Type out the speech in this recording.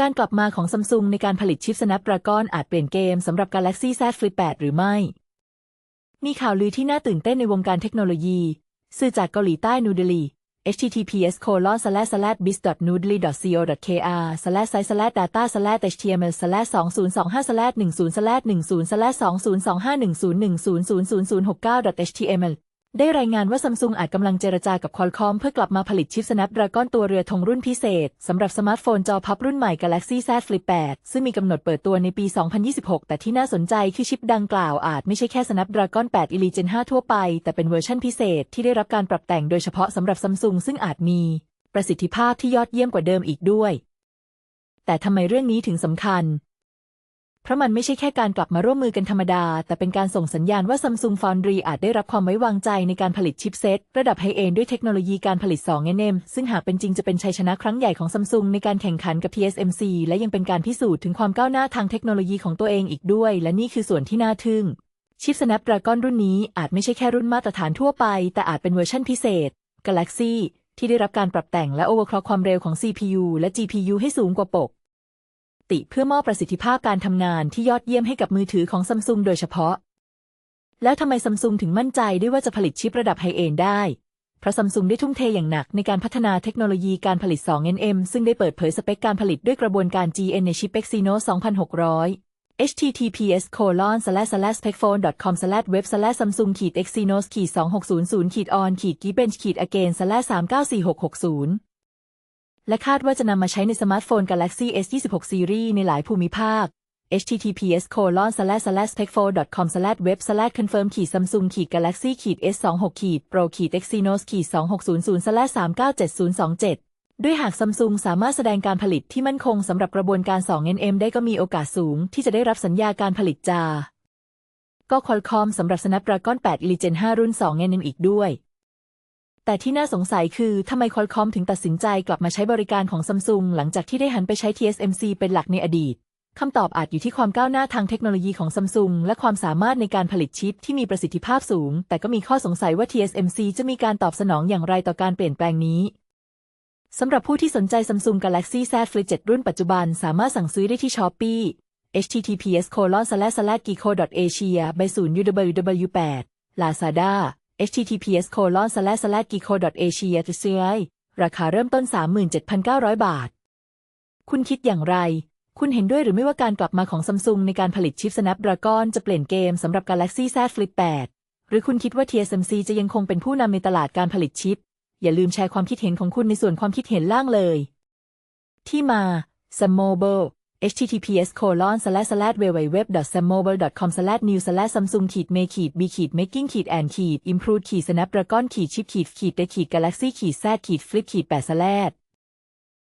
การกลับมาของซัมซุงในการผลิตชิป Snapdragon อาจเปลี่ยนเกมสำหรับ Galaxy Z Flip 8 หรือไม่ มีข่าวลือที่น่าตื่นเต้นในวงการเทคโนโลยี สื่อจากเกาหลีใต้นูเดลี https colon slash slash biz nudely co kr slash site slash data slash html slash 2025 slash 10 slash 10 slash 202510100069 html ได้รายงานว่าซัมซุงอาจกำลังเจรจากับคอลคอมเพื่อกลับมาผลิตชิป Snapdragon ตัวเรือธงรุ่นพิเศษ สำหรับสมาร์ทโฟนจอพับรุ่นใหม่ Galaxy Z Flip 8 ซึ่งมีกำหนดเปิดตัวในปี 2026 แต่ที่น่าสนใจคือชิปดังกล่าวอาจไม่ใช่แค่ Snapdragon 8 Elite Gen 5 ทั่วไป แต่เป็นเวอร์ชันพิเศษที่ได้รับการปรับแต่งโดยเฉพาะสำหรับซัมซุงซึ่งอาจมี ประสิทธิภาพที่ยอดเยี่ยมกว่าเดิมอีกด้วย แต่ทำไมเรื่องนี้ถึงสำคัญ เพราะมันไม่ใช่แค่การกลับมาร่วมมือกันธรรมดา แต่เป็นการส่งสัญญาณว่า Samsung Foundry อาจได้รับความไว้วางใจในการผลิตชิปเซตระดับไฮเอนด์ด้วยเทคโนโลยีการผลิต2 nm ซึ่งหากเป็นจริงจะเป็นชัยชนะครั้งใหญ่ของ Samsung ในการแข่งขันกับ TSMC และยังเป็นการพิสูจน์ถึงความก้าวหน้าทางเทคโนโลยีของตัวเองอีกด้วย และนี่คือส่วนที่น่าทึ่งชิป Snapdragon รุ่นนี้อาจไม่ใช่แค่รุ่นมาตรฐานทั่วไป แต่อาจเป็นเวอร์ชันพิเศษ Galaxy ที่ได้รับการปรับแต่งและ overclock ความเร็วของ CPU และ GPU ให้สูงกว่าปก ติเพื่อมอบประสิทธิภาพการทำงานที่ยอดเยี่ยมให้กับมือถือของซัมซุงโดยเฉพาะ แล้วทำไมซัมซุงถึงมั่นใจได้ว่าจะผลิตชิประดับไฮเอนด์ได้ เพราะซัมซุงได้ทุ่มเทอย่างหนักในการพัฒนาเทคโนโลยีการผลิต 2nm ซึ่งได้เปิดเผยสเปคการผลิตด้วยกระบวนการ GN ในชิป Exynos 2600 https colon slash slash specphone com slash web slash samsung ขีด exynos ขีด2600ขีด on ขีด geekbench ขีด again slash 394660 และคาดว่าจะนำมาใช้ในสมาร์ทโฟน Galaxy S26 Series ในหลายภูมิภาค https colon slash slash specfo com slash web slash confirm ขีด samsung ขีด galaxy ขีด s26 ขีด pro ขีด exynos ขีด2600 slash 397027 ด้วยหากซัมซุงสามารถแสดงการผลิตที่มั่นคงสำหรับกระบวนการ 2nm ได้ก็มีโอกาสสูงที่จะได้รับสัญญาการผลิตจาก็คอลคอมสำหรับ Snapdragon 8 Elite Gen 5 รุ่น 2nm อีกด้วย แต่ที่น่าสงสัยคือทำไมคอลคอมถึงตัดสินใจกลับมาใช้บริการของซัมซุงหลังจากที่ได้หันไปใช้ TSMC เป็นหลักในอดีตคำตอบอาจอยู่ที่ความก้าวหน้าทางเทคโนโลยีของซัมซุงและความสามารถในการผลิตชิปที่มีประสิทธิภาพสูง แต่ก็มีข้อสงสัยว่า TSMC จะมีการตอบสนองอย่างไรต่อการเปลี่ยนแปลงนี้สำหรับผู้ที่สนใจ Samsung Galaxy Z Flip 7 รุ่นปัจจุบันสามารถสั่งซื้อได้ที่ Shopee https colon slash slash geeko asia ใบศู https colon slash slash geeko asia ซื้อราคาเริ่มต้น 37,900 บาท คุณคิดอย่างไร คุณเห็นด้วยหรือไม่ว่าการกลับมาของซัมซุงในการผลิตชิป Snapdragon จะเปลี่ยนเกมสำหรับ Galaxy Z Flip 8 หรือคุณคิดว่า TSMC จะยังคงเป็นผู้นำในตลาดการผลิตชิป อย่าลืมแชร์ความคิดเห็นของคุณในส่วนความคิดเห็นล่างเลย ที่มา Sam Mobile https colon slash slash www sammobile com slash new slash samsung ขีด m ขีด b ขีด making ขีด and ขีด improve ขีด snapdragon ขีด chip ขีด ขีด d ขีด galaxy ขีด z ขีด flip ขีด8 slash